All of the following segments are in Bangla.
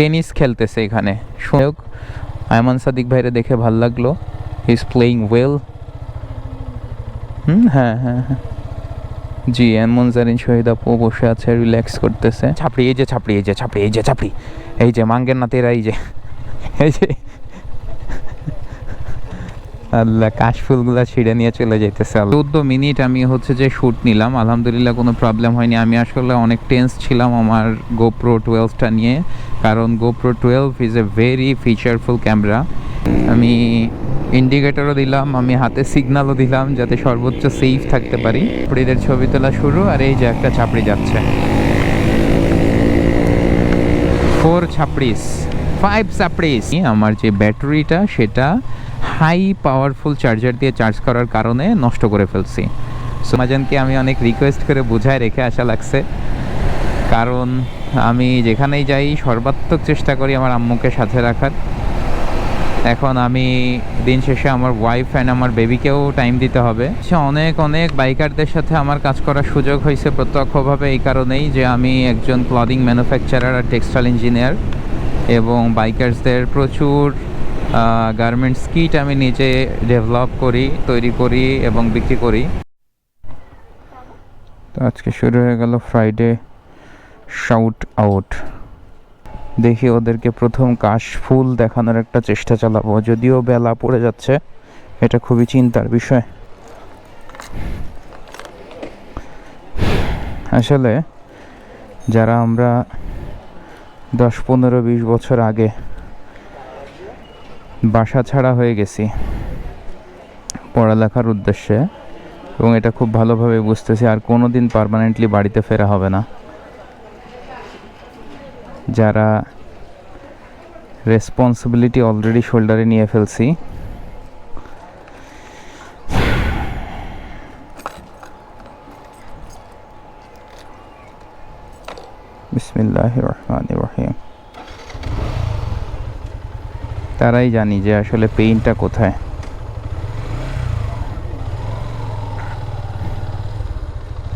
টেনিস খেলতেছে এখানে। শোক আয়মান সাদিক ভাইরে দেখে ভালো লাগল। হি ইজ প্লেয়িং ওয়েল হুম হ্যাঁ হ্যাঁ হ্যাঁ। জি এমন জারিন শহীদ আপু বসে আছে রিল্যাক্স করতেছে। ছাপড়ি, এই যে ছাপড়ি, এই যে ছাপড়ি, এই যে ছাপড়ি। এই যে মাঙ্গের না তেরা এই যে এই যে। আল্লাহ, কাশফুলগুলা ছিঁড়ে নিয়ে চলে যাইতেছে চোদ্দ মিনিট আমি হচ্ছে যে শ্যুট নিলাম, আলহামদুলিল্লাহ কোনো প্রবলেম হয়নি। আমি আসলে অনেক টেন্স ছিলাম আমার গোপ্রো টুয়েলভটা নিয়ে, কারণ GoPro twelve is a very featureful camera আমি ইন্ডিকেটরও দিলাম, আমি হাতে সিগন্যালও দিলাম যাতে সর্বোচ্চ সেফ থাকতে পারি। ছাপড়িদের ছবি তোলা শুরু আর এই যে একটা ছাপড়ি যাচ্ছে। ফোর ছাপড়িস ফাইভ ছাপড়িস আমার যে ব্যাটারিটা, সেটা হাই পাওয়ারফুল চার্জার দিয়ে চার্জ করার কারণে নষ্ট করে ফেলছি। সোমাজানকে আমি অনেক রিকোয়েস্ট করে বোঝায় রেখে আসা লাগছে। কারণ আমি যেখানেই যাই, সর্বাত্মক চেষ্টা করি আমার আম্মুকে সাথে রাখার। এখন আমি দিন শেষে আমার ওয়াইফ অ্যান্ড আমার বেবিকেও টাইম দিতে হবে। সে অনেক অনেক বাইকারদের সাথে আমার কাজ করার সুযোগ হয়েছে প্রত্যক্ষভাবে এই কারণেই যে আমি একজন ক্লদিং ম্যানুফ্যাকচারার আর টেক্সটাইল ইঞ্জিনিয়ার এবং বাইকার্সদের প্রচুর গার্মেন্টস কিট আমি নিজে ডেভেলপ করি, তৈরি করি এবং বিক্রি করি। তো আজকে শুরু হয়ে গেল ফ্রাইডে শাউট আউট দেখি ওদেরকে প্রথম কাশ ফুল দেখানোর একটা চেষ্টা চালাবো, যদিও বেলা পড়ে যাচ্ছে, এটা খুবই চিন্তার বিষয়। আসলে যারা আমরা দশ, পনেরো, বিশ বছর আগে বাসা ছাড়া হয়ে গেছি পড়ালেখার উদ্দেশ্যে এবং এটা খুব ভালোভাবে বুঝতেছি আর কোনো দিন পারমানেন্টলি বাড়িতে ফেরা হবে না। যারা রেসপন্সিবিলিটি অলরেডি শোল্ডারে নিয়ে ফেলছি বিসমিল্লাহ তারাই জানি যে আসলে পেইনটা কোথায়।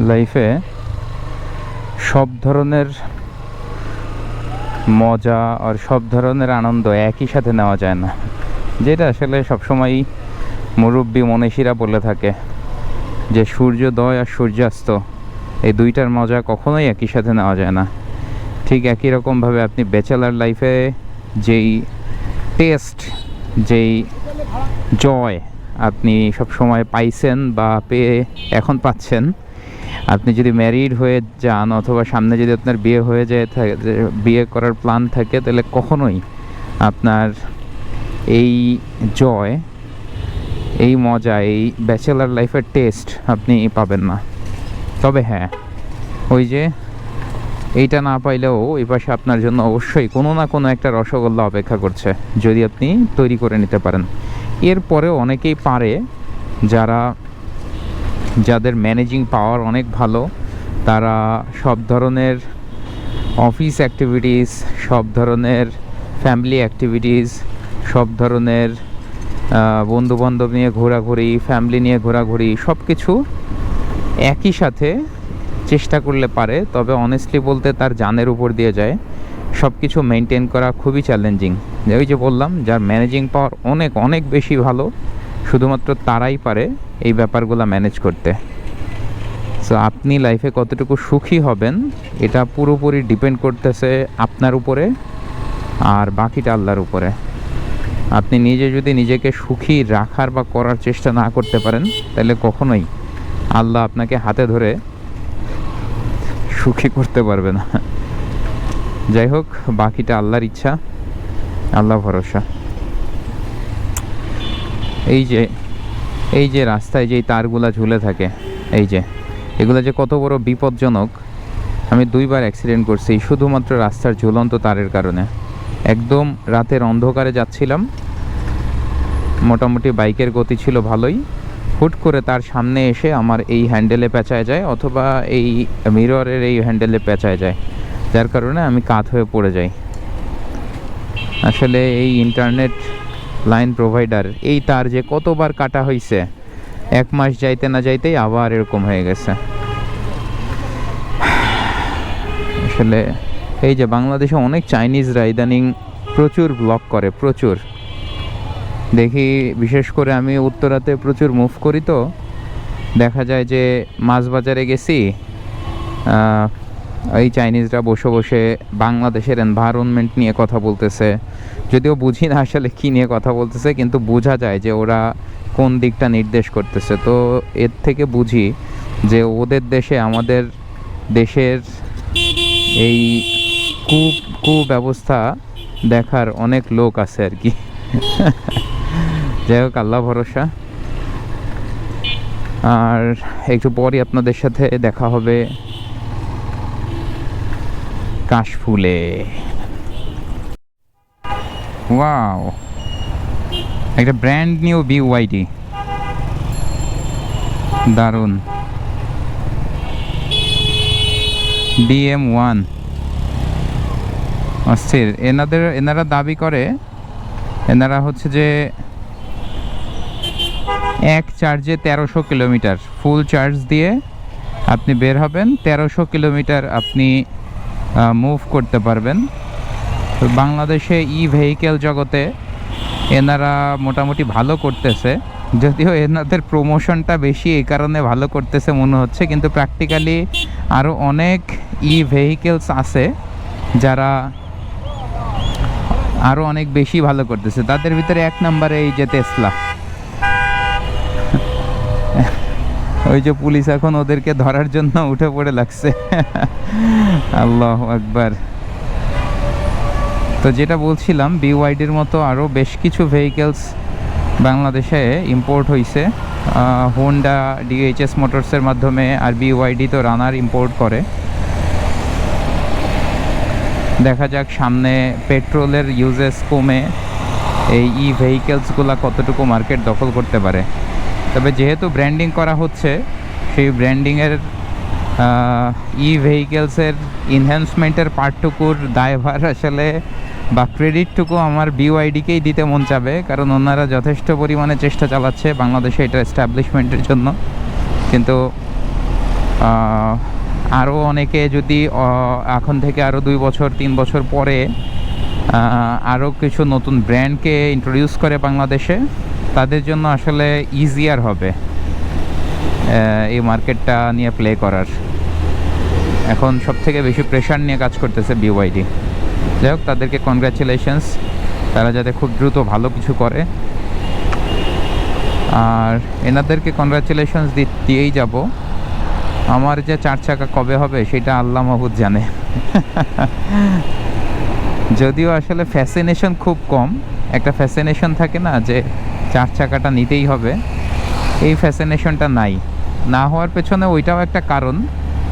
লাইফে সব ধরনের মজা আর সব ধরনের আনন্দ একই সাথে নেওয়া যায় না। যেটা আসলে সবসময়ই মুরব্বী মনীষীরা বলে থাকে যে সূর্যোদয় আর সূর্যাস্ত এই দুইটার মজা কখনোই একই সাথে নেওয়া যায় না। ঠিক একই রকমভাবে আপনি ব্যাচেলার লাইফে যেই টেস্ট, যেই জয় আপনি সব সময় পাইছেন বা পেয়ে এখন পাচ্ছেন, আপনি যদি ম্যারিড হয়ে যান অথবা সামনে যদি আপনার বিয়ে হয়ে যায় থাকে বিয়ে করার প্ল্যান থাকে, তাহলে কখনোই আপনার এই জয়, এই মজা, এই ব্যাচেলার লাইফের টেস্ট আপনি পাবেন না। তবে হ্যাঁ ওই যে এইটা না পাইলেও এই পাশে আপনার জন্য অবশ্যই কোনো না কোনো একটা রসগোল্লা অপেক্ষা করছে, যদি আপনি তৈরি করে নিতে পারেন। এরপরেও অনেকেই পারে যারা, যাদের ম্যানেজিং পাওয়ার অনেক ভালো, তারা সব ধরনের অফিস অ্যাক্টিভিটিস সব ধরনের ফ্যামিলি অ্যাক্টিভিটিস সব ধরনের বন্ধুবান্ধব নিয়ে ঘোরাঘুরি ফ্যামিলি নিয়ে ঘোরাঘুরি সব কিছু একই সাথে চেষ্টা করলে পারে, তবে অনেস্টলি বলতে তার জানের উপর দিয়ে যায়। সব কিছু মেনটেন করা খুবই চ্যালেঞ্জিং ওই যে বললাম, যার ম্যানেজিং পাওয়ার অনেক অনেক বেশি ভালো, শুধুমাত্র তারাই পারে এই ব্যাপারগুলো ম্যানেজ করতে। সো আপনি লাইফে কতটুকু সুখী হবেন, এটা পুরোপুরি ডিপেন্ড করতেছে আপনার উপরে আর বাকিটা আল্লাহর উপরে। আপনি নিজে যদি নিজেকে সুখী রাখার বা করার চেষ্টা না করতে পারেন, তাহলে কখনোই আল্লাহ আপনাকে হাতে ধরে সুখী করতে পারবে না। যাই হোক, বাকিটা আল্লাহর ইচ্ছা, আল্লাহ ভরসা। এই যে এই যে রাস্তায় যেই তারগুলা ঝুলে থাকে, এই যে, এগুলো যে কত বড় বিপজ্জনক, আমি দুইবার অ্যাক্সিডেন্ট করছি শুধুমাত্র রাস্তার ঝুলন্ত তারের কারণে। একদম রাতের অন্ধকারে যাচ্ছিলাম, মোটামুটি বাইকের গতি ছিল ভালোই হুট করে তার সামনে এসে আমার এই হ্যান্ডেলে পেঁচায় যায় অথবা এই মিররের এই হ্যান্ডেলে পেঁচায় যায়। যার কারণে আমি কাত হয়ে পড়ে যাই। আসলে এই ইন্টারনেট লাইন প্রোভাইডার, এই তার যে কতবার কাটা হয়েছে এক মাস যাইতে না যাইতেই আবার এরকম হয়ে গেছে। আসলে এই যে বাংলাদেশে অনেক চাইনিজরা ইদানিং প্রচুর ব্লগ করে, প্রচুর। দেখি, বিশেষ করে আমি উত্তরাতে প্রচুর মুভ করি তো। দেখা যায় যে মাছ বাজারে গেছি এই চাইনিজরা বসে বসে বাংলাদেশের এনভায়রনমেন্ট নিয়ে কথা বলতেছে। যদিও বুঝি না আসলে কী নিয়ে কথা বলতেছে, কিন্তু বোঝা যায় যে ওরা কোন দিকটা নির্দেশ করতেছে। তো এর থেকে বুঝি যে ওদের দেশে, আমাদের দেশের এই কু, কুব্যবস্থা দেখার অনেক লোক আছে আর কি। যাই হোক আল্লাহ ভরসা। আর একটু পরই আপনাদের সাথে দেখা হবে কাশফুলে। ওয়াও, একটা ব্র্যান্ড নিউ বিওয়াইডি দারুণ। ডিএম ওয়ান অস্থির। এনাদের, এনারা দাবি করে, এনারা হচ্ছে যে এক চার্জে তেরোশো কিলোমিটার। ফুল চার্জ দিয়ে আপনি বের হবেন। তেরোশো কিলোমিটার আপনি মুভ করতে পারবেন। বাংলাদেশে ই ভেহিকেল জগতে এনারা মোটামুটি ভালো করতেছে। যদিও এনাদের প্রমোশনটা বেশি এই কারণে ভালো করতেছে মনে হচ্ছে। কিন্তু প্র্যাকটিক্যালি আরও অনেক ই ভেহিকেলস আছে যারা আরও অনেক বেশি ভালো করতেছে। তাদের ভিতরে এক নম্বরে এই যে তেসলা ওই যে পুলিশ এখন ওদেরকে ধরার জন্য উঠে পড়ে লাগছে। আল্লাহ আকবার। তো যেটা বলছিলাম বিওয়াইডির মতো আরও বেশ কিছু ভেহিকেলস বাংলাদেশে ইম্পোর্ট হয়েছে হোন্ডা ডিএইচএস মোটরসের মাধ্যমে আর বিওয়াইডি তো রানার ইম্পোর্ট করে। দেখা যাক সামনে পেট্রোলের ইউজেস কমে, এই ই ভেহিকেলসগুলো কতটুকু মার্কেট দখল করতে পারে। তবে যেহেতু ব্র্যান্ডিং করা হচ্ছে, সেই ব্র্যান্ডিংয়ের ই ভেহিকেলসের ইনহ্যান্সমেন্টের পার্টটুকুর দায়ভার আসলে বা ক্রেডিটটুকু আমার বিওআইডিকেই দিতে মন চাবে, কারণ ওনারা যথেষ্ট পরিমাণে চেষ্টা চালাচ্ছে বাংলাদেশে এটা এস্টাবলিশমেন্টের জন্য। কিন্তু আরও অনেকে যদি এখন থেকে আরও দুই বছর, তিন বছর পরে আরও কিছু নতুন ব্র্যান্ডকে ইন্ট্রোডিউস করে বাংলাদেশে তাদের জন্য আসলে ইজিয়ার হবে এই মার্কেটটা নিয়ে প্লে করার। এখন সব থেকে বেশি প্রেশার নিয়ে কাজ করতেছে বিওয়াইডি যাই হোক, তাদেরকে কনগ্রাচুলেশনস তারা যাতে খুব দ্রুত ভালো কিছু করে। আর এনাদেরকে কনগ্রাচুলেশনস দিয়েই যাব। আমার যে চার চাকা কবে হবে, সেটা আল্লাহ মাহবুদ জানে। যদিও আসলে ফ্যাসিনেশন খুব কম, একটা ফ্যাসিনেশন থাকে না যে চার চাকাটা নিতেই হবে। এই ফ্যাসিনেশনটা নাই। না হওয়ার পেছনে ওইটাও একটা কারণ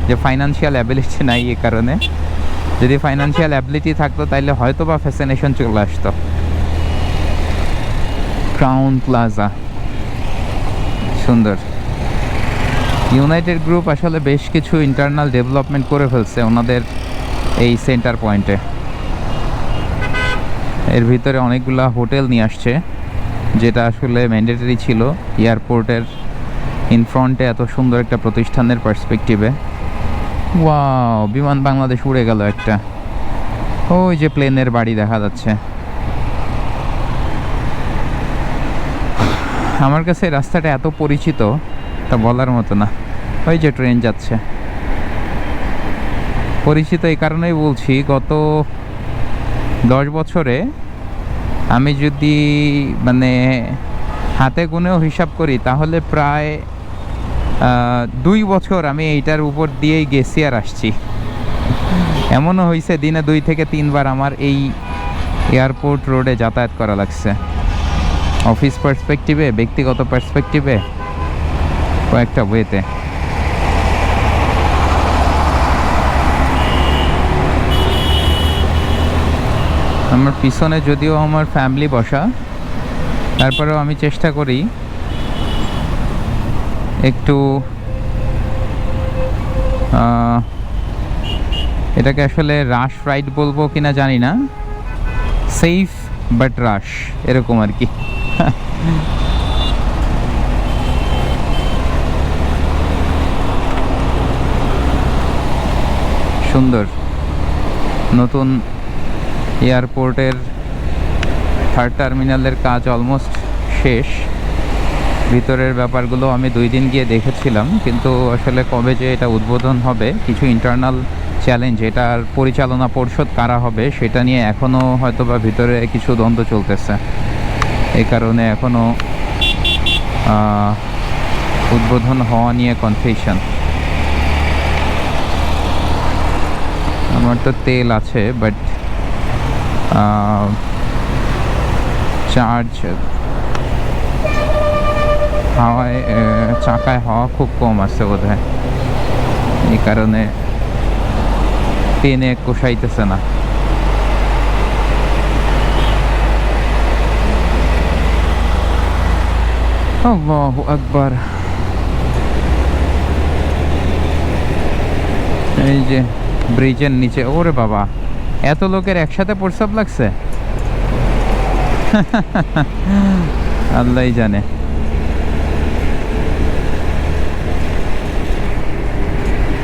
যে ফাইনান্সিয়াল অ্যাবিলিটি নাই এ কারণে। যদি ফাইনান্সিয়াল অ্যাবিলিটি থাকতো তাহলে হয়তো বা ফ্যাসিনেশন চলে আসতো। ক্রাউন প্লাজা সুন্দর। ইউনাইটেড গ্রুপ আসলে বেশ কিছু ইন্টারনাল ডেভেলপমেন্ট করে ফেলছে ওনাদের এই সেন্টার পয়েন্টে এর ভিতরে অনেকগুলা হোটেল নিয়ে আসছে। যেটা আসলে ম্যান্ডেটরি ছিল এয়ারপোর্টের ইনফ্রন্টে এত সুন্দর একটা প্রতিষ্ঠানের পার্সপেক্টিভে ওয়াও বিমান বাংলাদেশ উড়ে গেল একটা। ওই যে প্লেনের বাড়ি দেখা যাচ্ছে। আমার কাছে রাস্তাটা এত পরিচিত, তা বলার মতো না। ওই যে ট্রেন যাচ্ছে। পরিচিত এই কারণেই বলছি, গত দশ বছরে আমি যদি মানে হাতে গুনেও হিসাব করি, তাহলে প্রায় দুই বছর আমি এইটার উপর দিয়েই গেছি আর আসছি। এমনও হয়েছে দিনে দুই থেকে তিনবার আমার এই এয়ারপোর্ট রোডে যাতায়াত করা লাগছে। অফিস পার্সপেক্টিভে, ব্যক্তিগত পার্সপেক্টিভে, কয়েকটা ওয়েতে। আমার পিছনে যদিও আমার ফ্যামিলি বসা, তারপরেও আমি চেষ্টা করি একটু এটাকে আসলে রাশ রাইড বলব কিনা জানি না। সেফ বাট রাশ এরকম আর কি। সুন্দর। নতুন এয়ারপোর্টের থার্ড টার্মিনালের কাজ অলমোস্ট শেষ। ভিতরের ব্যাপারগুলো আমি দুই দিন গিয়ে দেখেছিলাম, কিন্তু আসলে কবে যে এটা উদ্বোধন হবে, কিছু ইন্টারনাল চ্যালেঞ্জ এটার পরিচালনা পরিষদ কারা হবে, সেটা নিয়ে এখনও হয়তো বা ভিতরে কিছু দ্বন্দ্ব চলতেছে। এই কারণে এখনও উদ্বোধন হওয়া নিয়ে কনফিউশন আমার তো তেল আছে বাট চার্জ, হাওয়ায় চাকায় হাওয়া খুব কম আছে বোধ হয় এই কারণে টেনে কোষাইতেছে না। আল্লাহু আকবার। এই যে ব্রিজের নিচে, ওরে বাবা। এত লোকের একসাথে প্রস্রাব লাগছে? আল্লাহই জানে।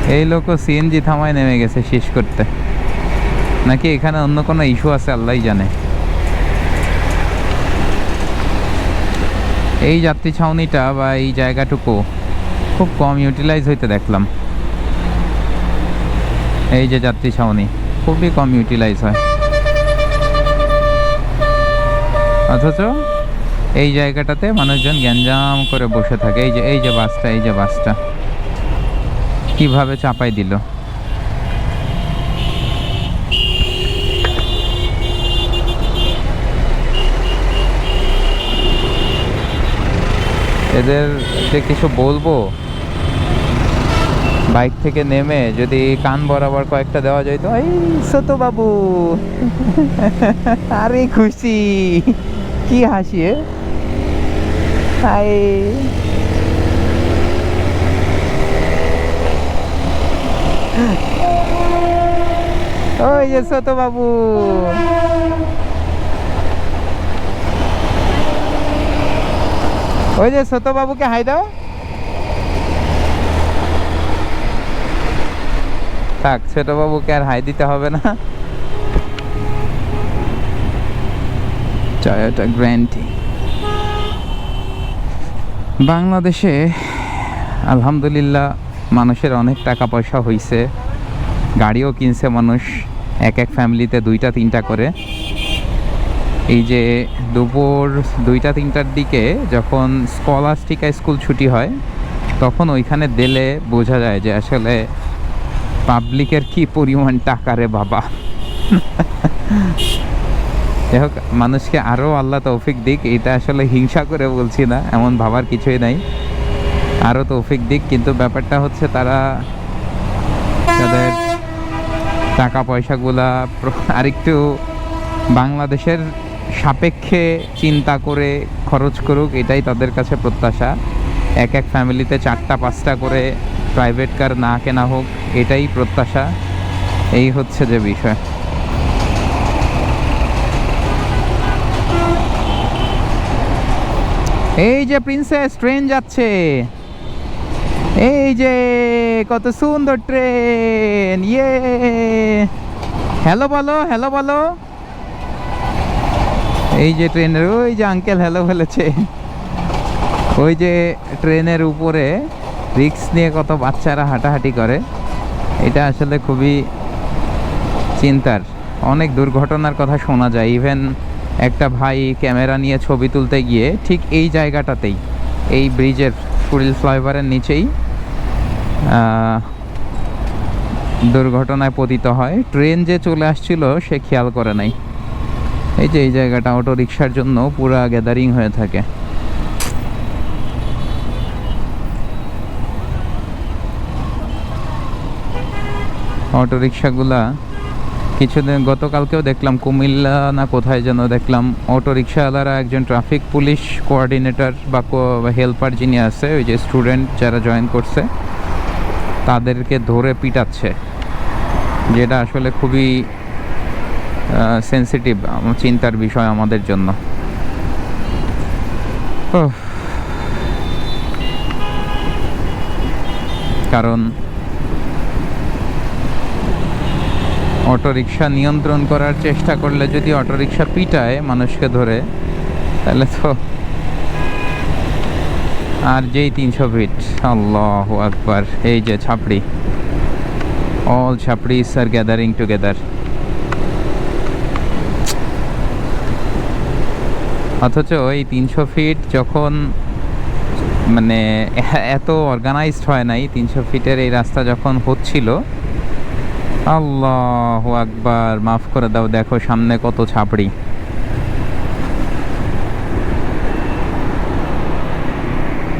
এই লোকও সিএনজি থামায় নেমে গেছে শেষ করতে। নাকি এখানে অন্য কোনো ইস্যু আছে আল্লাহই জানে। এই যাত্রী ছাউনিটা বা এই জায়গাটুকু খুব কম ইউটিলাইজ হইতে দেখলাম। এই যে যাত্রী ছাউনি। খুবই কম ইউটিলাইজ হয়। অথচ এই জায়গাটাতে মানুষজন গ্যাঞ্জাম করে বসে থাকে। এই যে এই যে বাসটা, এই যে বাসটা। কীভাবে চাপাই দিল? এদের যে কিছু বলব বাইক থেকে নেমে যদি কান বরাবর কয়েকটা দেওয়া যায় তো, এই ছোট বাবু। আরে খুশি। কি হাসি? হাই ওই যে ছোট বাবু। ওই যে ছোট বাবুকে হাই দাও। থাক ছোট বাবুকে আর হাই দিতে হবে না। টয়োটা গ্র্যান্টি বাংলাদেশে আলহামদুলিল্লাহ মানুষের অনেক টাকা পয়সা হইছে। গাড়িও কিনছে মানুষ, এক এক ফ্যামিলিতে দুইটা তিনটা করে। এই যে দুপুর দুইটা তিনটার দিকে যখন স্কলাস্টিকা স্কুল ছুটি হয়, তখন ওইখানে দিলে বোঝা যায় যে আসলে পাবলিকের কি পরিমাণ টাকা রে বাবা? যাই হোক মানুষকে আরও আল্লাহ তৌফিক দিক, এটা আসলে হিংসা করে বলছি না, এমন ভাবার কিছুই নাই। আরও তৌফিক দিক, কিন্তু ব্যাপারটা হচ্ছে তারা তাদের টাকা পয়সাগুলা আরেকটু বাংলাদেশের সাপেক্ষে চিন্তা করে খরচ করুক, এটাই তাদের কাছে প্রত্যাশা। এক এক ফ্যামিলিতে চারটা, পাঁচটা করে প্রাইভেট কার না কেনা হোক এটাই প্রত্যাশা। এই হচ্ছে যে বিষয়। এই যে প্রিন্সেস, ট্রেন যাচ্ছে। এই যে কত সুন্দর ট্রেন ইয়ে। হ্যালো বলো হ্যালো বলো। এই যে ট্রেনের, ওই যে আঙ্কেল হ্যালো বলেছে। ওই যে ট্রেনের উপরে রিক্স নিয়ে কত বাচ্চারা হাঁটাহাঁটি করে। এটা আসলে খুবই চিন্তার। অনেক দুর্ঘটনার কথা শোনা যায়। ইভেন একটা ভাই ক্যামেরা নিয়ে ছবি তুলতে গিয়ে ঠিক এই জায়গাটাতেই, এই ব্রিজের কুড়িল ফ্লাইওভারের নিচেই দুর্ঘটনায় পতিত হয়। ট্রেন যে চলে আসছিল, সে খেয়াল করে নাই। এই যে এই জায়গাটা অটো রিক্সার জন্য পুরা গ্যাদারিং হয়ে থাকে। অটো রিক্সাগুলা কিছুদিন, গতকালকেও দেখলাম কুমিল্লা না কোথায় যেন দেখলাম অটো রিক্সাওয়ালারা একজন ট্রাফিক পুলিশ কোঅর্ডিনেটর বা হেল্পার যিনি আছে, ওই যে স্টুডেন্ট যারা জয়েন করছে, তাদেরকে ধরে পিটাচ্ছে, যেটা আসলে খুবই সেন্সিটিভ চিন্তার বিষয় আমাদের জন্য। কারণ অটোরিকশা নিয়ন্ত্রণ করার চেষ্টা করলে যদি অটোরিকশা পিটায় মানুষকে ধরে, তাহলে তো আর যেই তিনশো ফিট আল্লাহ আকবার। এই যে ছাপড়ি। অল ছাপড়িস আর গ্যাদারিং টুগেদার অথচ এই তিনশো ফিট যখন মানে এত অর্গানাইজড হয় নাই, তিনশো ফিটের এই রাস্তা যখন হচ্ছিল আল্লাহ আকবার, মাফ করে দাও, দেখো সামনে কত ছাপড়ি।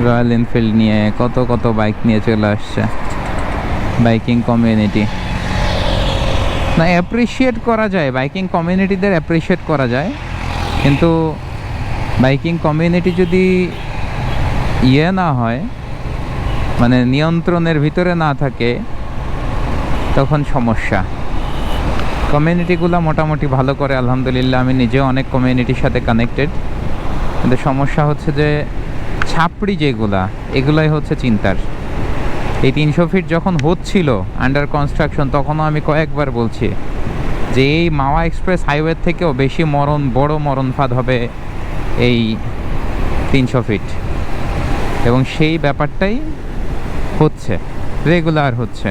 রয়্যাল এনফিল্ড নিয়ে কত কত বাইক নিয়ে চলে আসছে। Biking community. না অ্যাপ্রিসিয়েট করা যায়, বাইকিং কমিউনিটিদের অ্যাপ্রিসিয়েট করা যায়। কিন্তু বাইকিং কমিউনিটি যদি ইয়ে না হয় মানে নিয়ন্ত্রণের ভিতরে না থাকে তখন সমস্যা। কমিউনিটিগুলো মোটামুটি ভালো করে, আলহামদুলিল্লাহ, আমি নিজেও অনেক কমিউনিটির সাথে কানেক্টেড কিন্তু সমস্যা হচ্ছে যে, ছাপড়ি যেগুলা, এগুলাই হচ্ছে চিন্তার। এই তিনশো ফিট যখন হচ্ছিল আন্ডার কনস্ট্রাকশন তখনও আমি কয়েকবার বলছি যে, এই মাওয়া এক্সপ্রেস হাইওয়ে থেকেও বেশি মরণ, বড় মরণ ফাঁদ হবে এই তিনশো ফিট এবং সেই ব্যাপারটাই হচ্ছে রেগুলার হচ্ছে।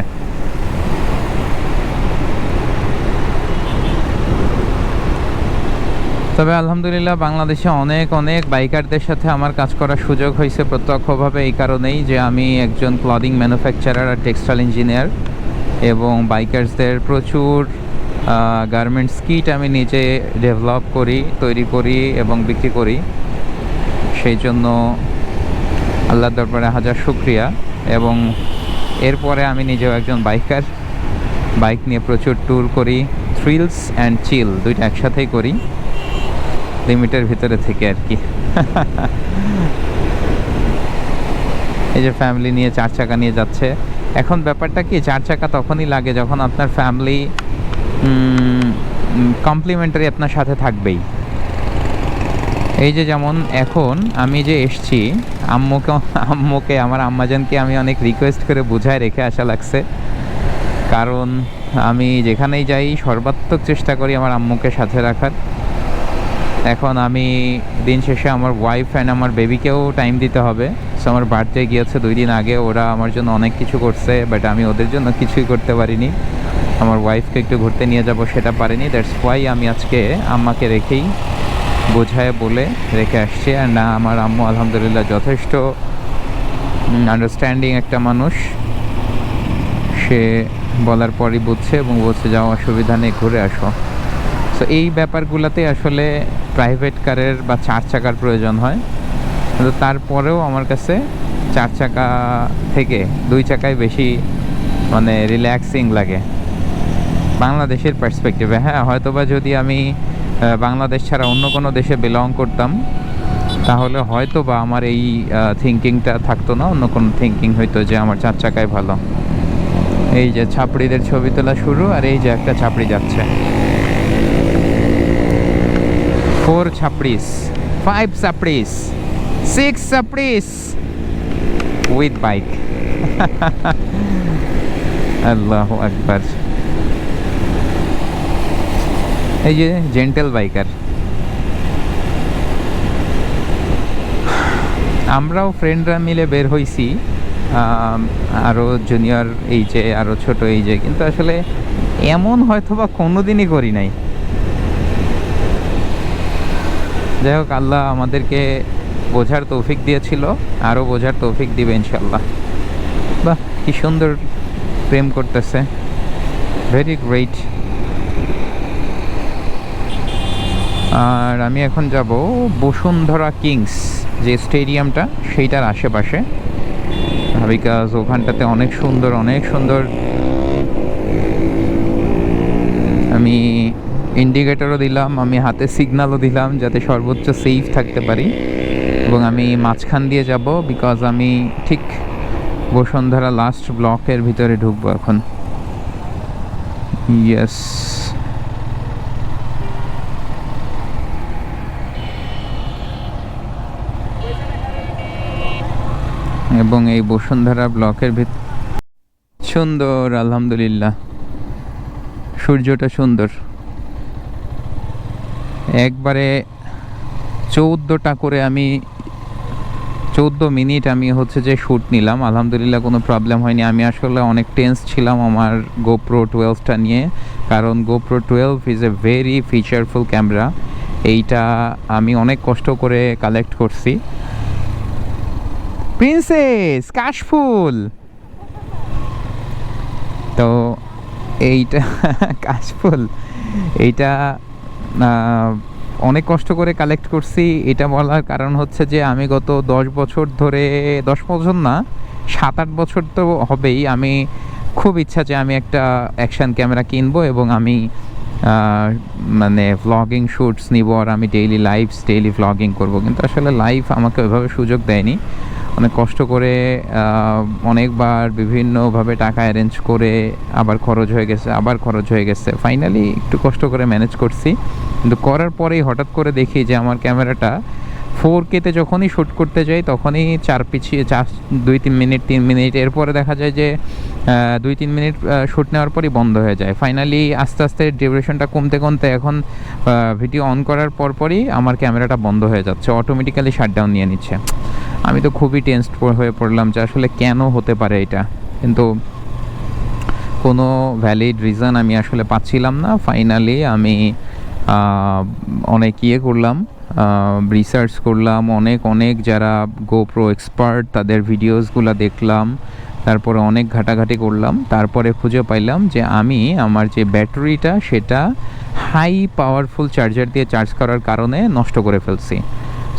তবে আলহামদুলিল্লাহ বাংলাদেশে অনেক অনেক বাইকারদের সাথে আমার কাজ করার সুযোগ হয়েছে প্রত্যক্ষভাবে এই কারণেই যে আমি একজন ক্লদিং ম্যানুফ্যাকচারার আর টেক্সটাইল ইঞ্জিনিয়ার এবং বাইকার্সদের প্রচুর গার্মেন্টস কিট আমি নিজে ডেভেলপ করি, তৈরি করি এবং বিক্রি করি। সেই জন্য আল্লাহর দরবারে হাজার শুক্রিয়া এবং এরপরে আমি নিজেও একজন বাইকার। বাইক নিয়ে প্রচুর ট্যুর করি, থ্রিলস অ্যান্ড চিল দুইটা একসাথেই করি। লিমিটের ভিতরে থেকে আর কি। এই যে ফ্যামিলি নিয়ে চার চাকা নিয়ে যাচ্ছে। এখন ব্যাপারটা কি, চার চাকা তখনই লাগে যখন আপনার ফ্যামিলি কমপ্লিমেন্টারি আপনার সাথে থাকবেই। এই যে যেমন এখন আমি যে এসছি, আম্মুকে আম্মুকে, আমার আম্মাজানকে আমি অনেক রিকোয়েস্ট করে বুঝায় রেখে আসা লাগছে। কারণ আমি যেখানেই যাই, সর্বাত্মক চেষ্টা করি আমার আম্মুকে সাথে রাখার। এখন আমি দিন শেষে আমার ওয়াইফ অ্যান্ড আমার বেবিকেও টাইম দিতে হবে। সো আমার বার্থডে গিয়েছে দুই দিন আগে, ওরা আমার জন্য অনেক কিছু করছে বাট আমি ওদের জন্য কিছুই করতে পারিনি। আমার ওয়াইফকে একটু ঘুরতে নিয়ে যাব সেটা পারিনি দ্যাটস ওয়াই আমি আজকে আম্মাকে রেখেই বোঝায়, বলে রেখে আসছি। আর না আমার আম্মু আলহামদুলিল্লাহ যথেষ্ট আন্ডারস্ট্যান্ডিং একটা মানুষ। সে বলার পরই বুঝছে এবং বলছে, যাও, অসুবিধা নেই, ঘুরে আসো। তো এই ব্যাপারগুলোতে আসলে প্রাইভেট কারের বা চার চাকার প্রয়োজন হয়। কিন্তু তারপরেও আমার কাছে চার চাকা থেকে দুই চাকায় বেশি মানে রিল্যাক্সিং লাগে। বাংলাদেশের পার্সপেক্টিভে হ্যাঁ হয়তোবা যদি আমি বাংলাদেশ ছাড়া অন্য কোনো দেশে বিলং করতাম, তাহলে হয়তো বা আমার এই থিঙ্কিংটা থাকতো না। অন্য কোনো থিঙ্কিং হইতো যে আমার চার চাকায় ভালো। এই যে ছাপড়িদের ছবি তোলা শুরু আর এই যে একটা ছাপড়ি যাচ্ছে। ফোর ছাপড়িস ফাইভ ছাপড়িস সিক্স ছাপড়িস উইথ বাইক আল্লাহ আকবার এই যে জেন্টেল বাইকার আমরাও ফ্রেন্ডরা মিলে বের হইছি আরও জুনিয়র এই যে আরও ছোট এই যে কিন্তু আসলে এমন হয়তো বা কোনোদিনই করি নাই। যাই হোক, আল্লাহ আমাদেরকে বোঝার তৌফিক দিয়েছিল, আরও বোঝার তৌফিক দিবে ইনশাল্লাহ বাহ, কি সুন্দর প্রেম করতেছে। ভেরি গ্রেট আর আমি এখন যাব বসুন্ধরা কিংস, যে স্টেডিয়ামটা, সেইটার আশেপাশে। বিকজ ওখানটাতে অনেক সুন্দর অনেক সুন্দর। আমি ইন্ডিকেটরও দিলাম, আমি হাতে সিগন্যালও দিলাম যাতে সর্বোচ্চ সেফ থাকতে পারি। এবং আমি মাঝখান দিয়ে যাব বিকজ আমি ঠিক বসুন্ধরা লাস্ট ব্লকের ভিতরে ঢুকবো এখন। ইয়েস এবং এই বসুন্ধরা ব্লকের ভিত সুন্দর, আলহামদুলিল্লাহ। সূর্যটা সুন্দর। একবারে চৌদ্দটা করে আমি, চৌদ্দ মিনিট আমি হচ্ছে যে শ্যুট নিলাম। আলহামদুলিল্লাহ কোনো প্রবলেম হয়নি। আমি আসলে অনেক টেন্স ছিলাম আমার গোপ্রো টুয়েলভটা নিয়ে। কারণ GoPro twelve is a very featureful camera এইটা আমি অনেক কষ্ট করে কালেক্ট করছি। প্রিন্সেস কাশফুল! তো এইটা কাশফুল। এইটা অনেক কষ্ট করে কালেক্ট করছি। এটা বলার কারণ হচ্ছে যে, আমি গত দশ বছর ধরে, দশ বছর না, সাত আট বছর তো হবেই। আমি খুব ইচ্ছা যে আমি একটা অ্যাকশন ক্যামেরা কিনবো এবং আমি মানে ভ্লগিং শ্যুটস নিব আর আমি ডেইলি লাইভস ডেইলি ভ্লগিং করব। কিন্তু আসলে লাইভ আমাকে ওইভাবে সুযোগ দেয়নি। অনেক কষ্ট করে অনেকবার বিভিন্নভাবে টাকা অ্যারেঞ্জ করে আবার খরচ হয়ে গেছে, আবার খরচ হয়ে গেছে। ফাইনালি একটু কষ্ট করে ম্যানেজ করছি। কিন্তু করার পরেই হঠাৎ করে দেখি যে আমার ক্যামেরাটা ফোর কেতে যখনই শ্যুট করতে যাই, তখনই চার পিছিয়ে চার, দুই তিন মিনিট তিন মিনিট, এরপরে দেখা যায় যে দুই তিন মিনিট শ্যুট নেওয়ার পরই বন্ধ হয়ে যায়। ফাইনালি আস্তে আস্তে ডিউরেশনটা কমতে কমতে এখন ভিডিও অন করার পরপরই আমার ক্যামেরাটা বন্ধ হয়ে যাচ্ছে। অটোমেটিক্যালি শাটডাউন নিয়ে নিচ্ছে। আমি তো খুবই টেন্সড হয়ে পড়লাম যে আসলে কেন হতে পারে এটা? কিন্তু কোনো ভ্যালিড রিজন আমি আসলে পাচ্ছিলাম না। ফাইনালি আমি অনেক ইয়ে করলাম রিসার্চ করলাম, অনেক অনেক যারা গোপ্রো এক্সপার্ট তাদের ভিডিওসগুলো দেখলাম, তারপরে অনেক ঘাটাঘাটি করলাম, তারপরে খুঁজে পাইলাম যে আমি আমার যে ব্যাটারিটা, সেটা হাই পাওয়ারফুল চার্জার দিয়ে চার্জ করার কারণে নষ্ট করে ফেলছি।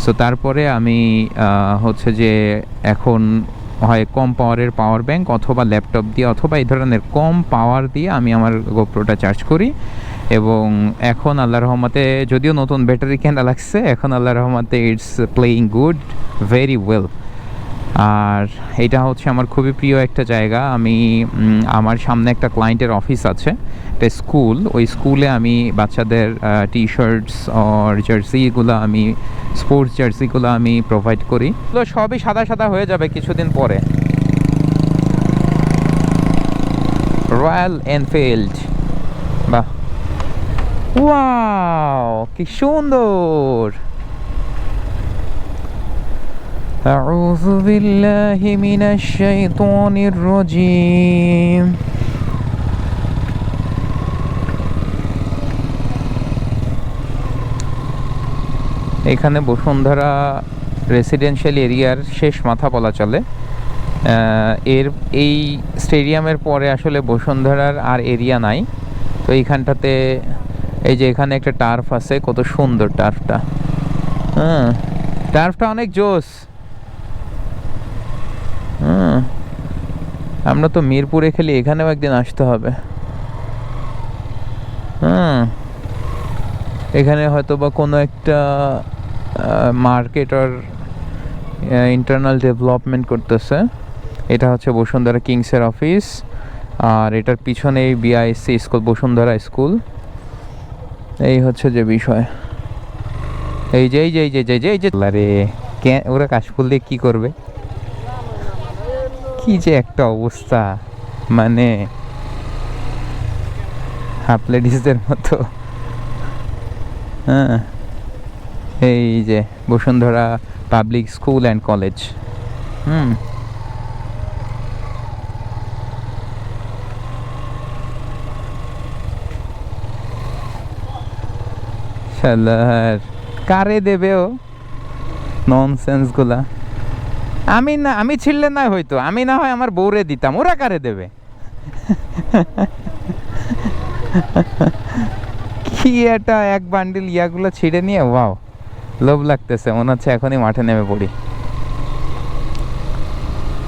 সো তারপরে আমি হচ্ছে যে এখন হয় কম পাওয়ারের পাওয়ার ব্যাংক অথবা ল্যাপটপ দিয়ে, অথবা এই ধরনের কম পাওয়ার দিয়ে আমি আমার গোপ্রোটা চার্জ করি। এবং এখন আল্লাহ রহমতে যদিও নতুন ব্যাটারি কেনা লাগছে, এখন আল্লাহ রহমতে it's playing good very well আর এটা হচ্ছে আমার খুবই প্রিয় একটা জায়গা। আমি আমার সামনে একটা ক্লায়েন্টের অফিস আছে, একটা স্কুল ওই স্কুলে আমি বাচ্চাদের টি শার্টস আর জার্সিগুলো আমি স্পোর্টস জার্সিগুলো আমি প্রোভাইড করি। তো সবই সাদা সাদা হয়ে যাবে কিছুদিন পরে। রয়্যাল এনফিল্ড বাহ ওয়াও কি সুন্দর أعوذ بالله من الشيطان الرجيم এখানে বসুন্ধরা রেসিডেন্সিয়াল এরিয়ার শেষ মাথা বলা চলে আহ, এর এই স্টেডিয়ামের পরে আসলে বসুন্ধরার আর এরিয়া নাই তো এইখানটাতে এই যে এখানে একটা টার্ফ আছে, কত সুন্দর টার্ফটা হ্যাঁ টার্ফটা অনেক জোস। হুম, আমরা তো মিরপুরে খেলি এখানেও একদিন আসতে হবে। হুম, এখানে হয়তো বা কোনো একটা মার্কেট আর ইন্টারনাল ডেভেলপমেন্ট করতেছে। এটা হচ্ছে বসুন্ধরা কিংসের অফিস আর এটার পিছনে বিআইসি স্কুল বসুন্ধরা স্কুল এই হচ্ছে যে বিষয়। এই যে এই যে এই যে এই যে এই যে আরে কে, ওরা কাশফুল দিয়ে কী করবে? কি যে একটা অবস্থা মানে হাফ লেডিসদের মতো। হ্যাঁ এই যে Bashundhara public school and college হুম। শালার কারে দেবে ও? ননসেন্সগুলা আমি না, আমি ছিললে না হয়তো আমি না হয় আমার বউরে দিতাম, ওরা কারে দেবে? কি এটা এক বান্ডিল ইয়াগুলো ছিঁড়ে নিয়ে, ওয়াও, লোভ লাগতেছে, মনে হচ্ছে এখনই মাঠে নেমে পড়ি।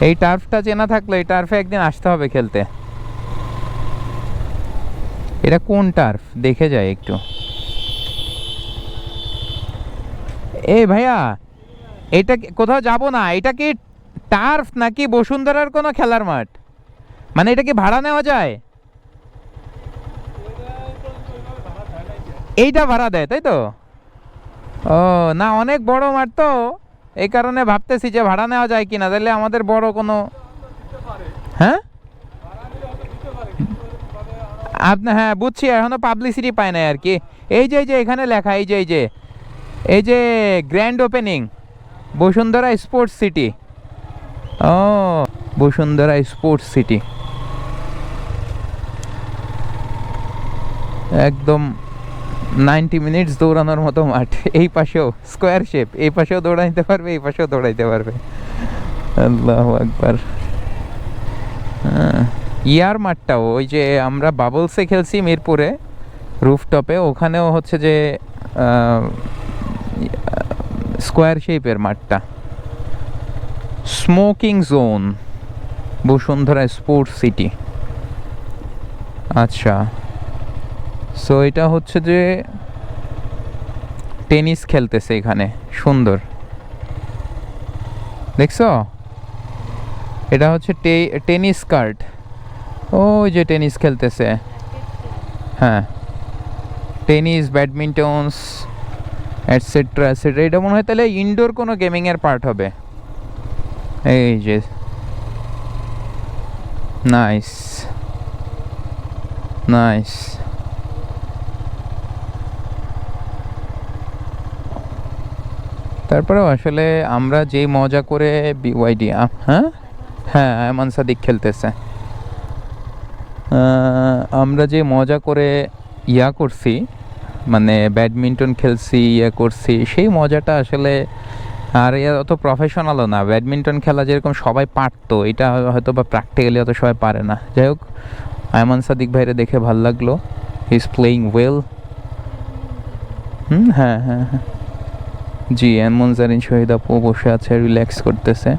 এই টার্ফটা চেনা থাকল, এই টার্ফে একদিন আসতে হবে খেলতে। এটা কোন টার্ফ দেখে যায় একটু। এই ভাইয়া, এটা কোথাও যাব না, এটা কি টার্ফ নাকি বসুন্ধরার কোনো খেলার মাঠ? মানে এটা কি ভাড়া নেওয়া যায়? এইটা ভাড়া দেয়, তাই তো? ও, না, অনেক বড় মাঠ তো। এই কারণে ভাবতেছি যে ভাড়া নেওয়া যায় কিনা, তাহলে আমাদের বড় কোনো হ্যাঁ? আপনার হ্যাঁ বুঝছি, এখনও পাবলিসিটি পায় না আর কি। এই যে এই যে, এখানে লেখা, এই যে এই যে। এই যে grand opening Bashundhara sports city ও, বসুন্ধরা স্পোর্টস সিটি একদম নাইনটি মিনিটস দৌড়ানোর মতো মাঠ। এই পাশেও স্কোয়ার শেপ এই পাশেও দৌড়াইতে পারবে, এই পাশেও দৌড়াইতে পারবে। আল্লাহ একবার ইয়ার মাঠটাও, ওই যে আমরা বাবলসে খেলছি মিরপুরে রুফটপে ওখানেও হচ্ছে যে স্কোয়ার শেপের মাঠটা। Smoking zone Bashundhara sports city আচ্ছা সো এটা হচ্ছে যে টেনিস খেলতেছে এখানে, সুন্দর। দেখছ? এটা হচ্ছে টেনিস কার্ট ওই যে টেনিস খেলতেছে। হ্যাঁ। টেনিস ব্যাডমিন্টনস অ্যাটসেট্রা অ্যাটসেট্রা এটা মনে হয় তাহলে ইনডোর কোনো গেমিংয়ের পার্ট হবে। এই যে নাইস নাইস তারপরেও আসলে আমরা যেই মজা করে বিওয়াইডি হ্যাঁ? হ্যাঁ আয়মান সাদিক খেলতেছে। আমরা যে মজা করে ইয়া করছি মানে ব্যাডমিন্টন খেলছি ইয়ে করছি, সেই মজাটা আসলে আর এ অত প্রফেশনালও না। ব্যাডমিন্টন খেলা যেরকম সবাই পারতো, এটা হয়তো বা প্র্যাকটিক্যালি অত সবাই পারে না। যাই হোক, আয়মান সাদিক ভাইরে দেখে ভালো লাগল। হি ইজ প্লেয়িং ওয়েল হুম হ্যাঁ হ্যাঁ হ্যাঁ। জি এমন জারিন, শহীদ আপু বসে আছে রিল্যাক্স করতেছে।